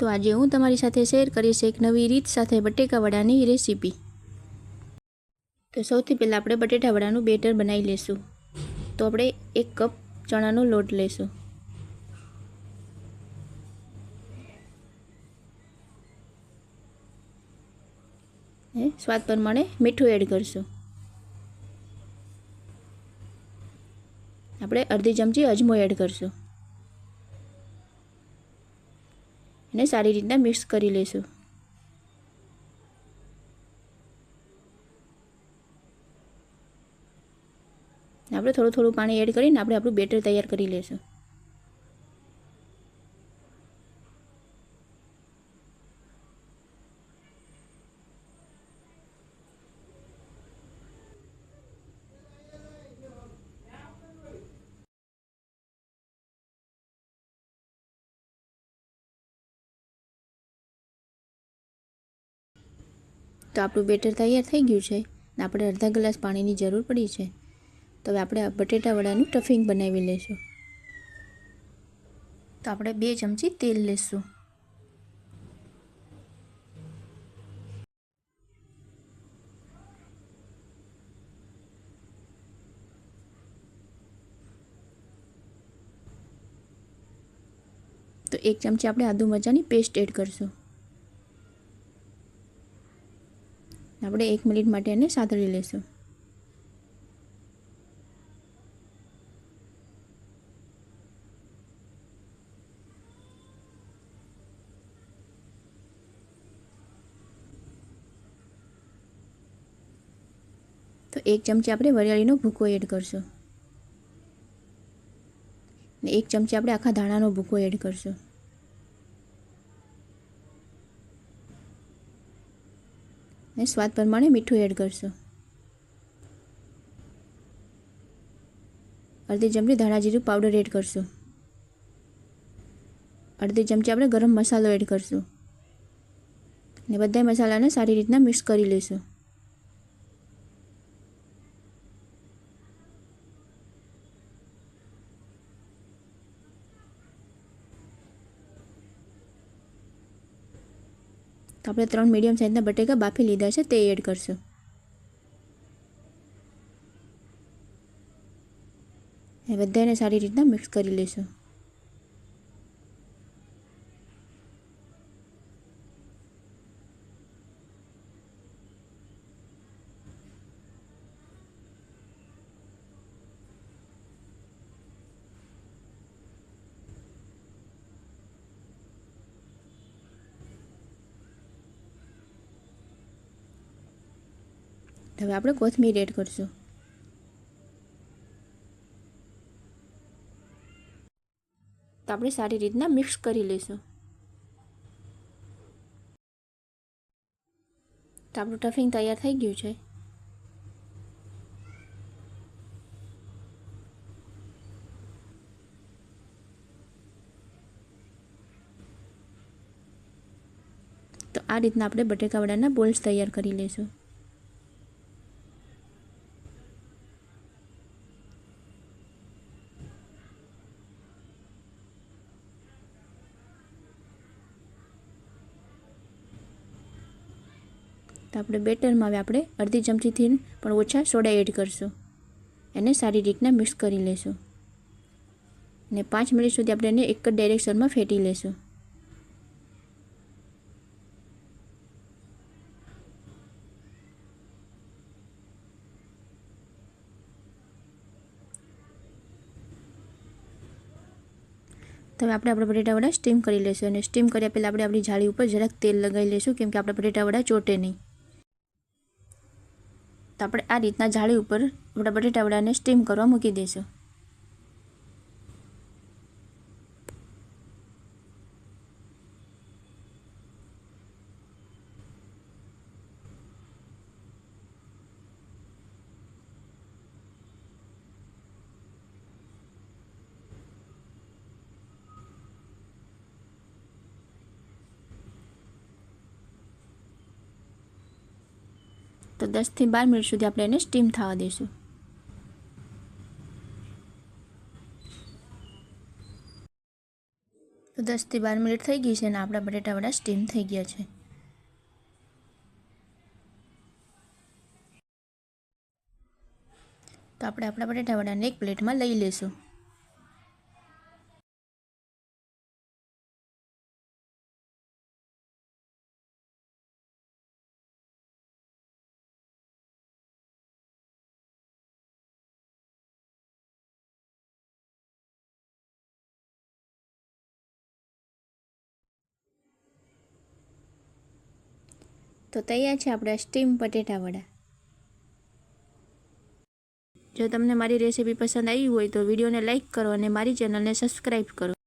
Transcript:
તો આજે હું તમારી સાથે શેર કરીશ એક નવી રીત સાથે બટેકા વડાની રેસીપી. તો સૌથી પહેલાં આપણે બટેટા વડાનું બેટર બનાવી લેશું. તો આપણે એક કપ ચણાનો લોટ ને સ્વાદ પ્રમાણે મીઠું એડ કરશું. આપણે અડધી ચમચી અજમો એડ કરશું. અને સારી રીતના મિક્સ કરી લઈશું. આપણે થોડું થોડું પાણી એડ કરીને આપણે આપણું બેટર તૈયાર કરી લઈશું. તો આપણું બેટર તૈયાર થઈ ગયું છે ને આપણે અડધા ગ્લાસ પાણીની જરૂર પડી છે. તો હવે આપણે બટેટા વડાનું ટફિંગ બનાવી લઈશું. તો આપણે બે ચમચી તેલ લઈશું તો એક ચમચી આપણે આદુ મરચાંની પેસ્ટ એડ કરશું. આપણે એક મિનિટ માટે એને સાતળી લઈશું. તો એક ચમચી આપણે વરિયાળીનો ભૂકો એડ કરશું. ને એક ચમચી આપણે આખા ધાણાનો ભૂકો એડ કરશું. ને સ્વાદ પ્રમાણે મીઠું એડ કરશું. અડધી ચમચી ધાણા જીરું પાવડર એડ કરશું. અડધી ચમચી આપણે ગરમ મસાલો એડ કરશું. ને બધા મસાલાને સારી રીતના મિક્સ કરી લઈશું. તો આપણે ત્રણ મીડિયમ સાઇઝના બટેકા બાફી લીધા છે, તે એડ કરશું. એ બધાને સારી રીતના મિક્સ કરી લઈશું. હવે આપણે કોથમીર એડ કરીશું. તો આપણે સારી રીતના મિક્સ કરી લઈશું. તો આપણું ટફિંગ તૈયાર થઈ ગયું છે. તો આ રીતના આપણે બટેકાવડાના બોલ્સ તૈયાર કરી લઈશું. તો આપણે બેટરમાં હવે આપણે અડધી ચમચીથી પણ ઓછા સોડા એડ કરશું. એને સારી રીતના મિક્સ કરી લેશું. અને પાંચ મિનિટ સુધી આપણે એને એક જ ડાયરેક્શનમાં ફેટી લેશું. તો હવે આપણે આપણા બટેટા સ્ટીમ કરી લઈશું અને સ્ટીમ કર્યા પહેલાં આપણે આપણી જાળી ઉપર જરાક તેલ લગાવી લઈશું કેમ કે આપણા બટેટા ચોટે નહીં. તો આપણે આ રીતના જાળી ઉપર આપણા બટેટા સ્ટીમ કરવા મૂકી દઈશું. તો દસથી બાર મિનિટ સુધી આપણે એને સ્ટીમ થવા દઈશું. તો દસથી બાર મિનિટ થઈ ગઈ છે અને આપણા બટેટા વડા સ્ટીમ થઈ ગયા છે. તો આપણે આપણા બટેટા વડાને એક પ્લેટમાં લઈ લેશું તો તૈયાર છે આપણા સ્ટીમ બટેટા વડા. જો તમને મારી રેસીપી પસંદ આવી હોય તો વિડીયોને લાઇક કરો અને મારી ચેનલને સબસ્ક્રાઈબ કરો.